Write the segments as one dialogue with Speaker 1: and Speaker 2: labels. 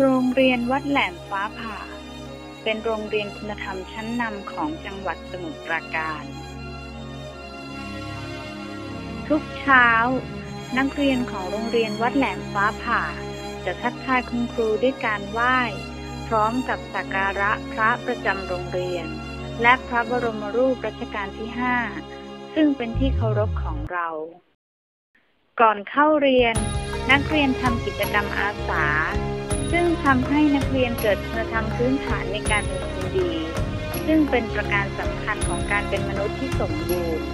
Speaker 1: โรงเรียนวัดแหลมฟ้าผ่า เป็นโรงเรียนคุณธรรมชั้นนำของจังหวัดสมุทรปราการ ทุกเช้า นักเรียนของโรงเรียนวัดแหลมฟ้าผ่า จะทักทายคุณครูด้วยการไหว้ พร้อมกับสักการะพระประจำโรงเรียน และพระบรมรูปรัชกาลที่5ซึ่งเป็นที่เคารพของเรา ก่อนเข้าเรียน นักเรียนทำกิจกรรมอาสา ทำให้นักเรียนเกิดคุณธรรมพื้นฐานในการเป็นคนดี ซึ่งเป็นประการสำคัญของการเป็นมนุษย์ที่สมบูรณ์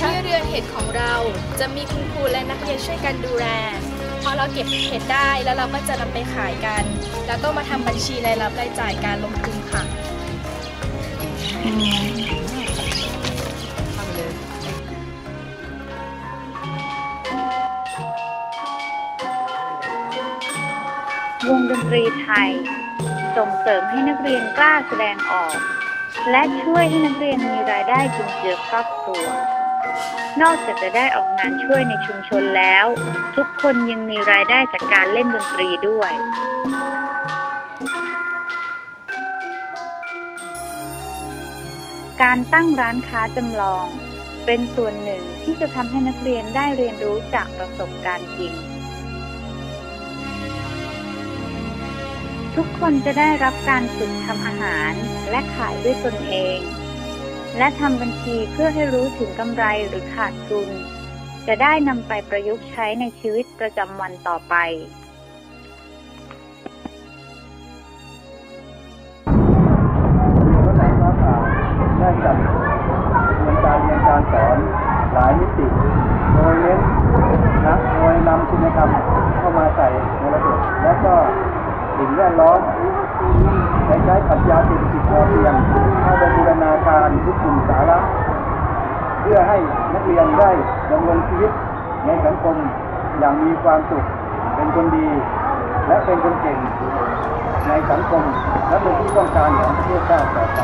Speaker 2: ที่เรือนเห็ดของเราจะมีคุณครูและนักเรียนช่วยกันดูแล พอเราเก็บเห็ดได้แล้วเราก็จะนำไปขายกัน แล้วก็มาทำบัญชีรายรับรายจ่ายการลงทุนค่ะ
Speaker 1: วงดนตรีไทย ส่งเสริมให้นักเรียนกล้าแสดงออก และช่วยให้นักเรียนมีรายได้จุนเจือครอบครัว นอกจากจะได้ออกงานช่วยในชุมชนแล้ว ทุกคนยังมีรายได้จากการเล่นดนตรีด้วย การตั้งร้านค้าจำลอง เป็นส่วนหนึ่งที่จะทำให้นักเรียนได้เรียนรู้จากประสบการณ์จริง ทุกคนจะได้รับการฝึกทำอาหารและขายด้วยตนเอง และทำบัญชีเพื่อให้รู้ถึงกำไรหรือขาดทุน จะได้นำไปประยุกต์ใช้ในชีวิตประจำวันต่อไป
Speaker 3: วัดแหลมฟ้าผ่าได้จัดเรียนการเรียนการสอนหลายมิติ โดยเน้นนะโดยนำคุณธรรมเข้ามาใส่ในระบบและก็สิ่งแวดล้อมใช้ใช้ปรัชญาเศรษฐกิจพอเพียงเข้าไปบูรณาการ มสาระเพื่อให้นักเรียนได้ดำเนินชีวิตในสังคมอย่างมีความสุข เป็นคนดี และเป็นคนเก่งในสังคมและเป็นที่ต้องการของประเทศชาติต่อไป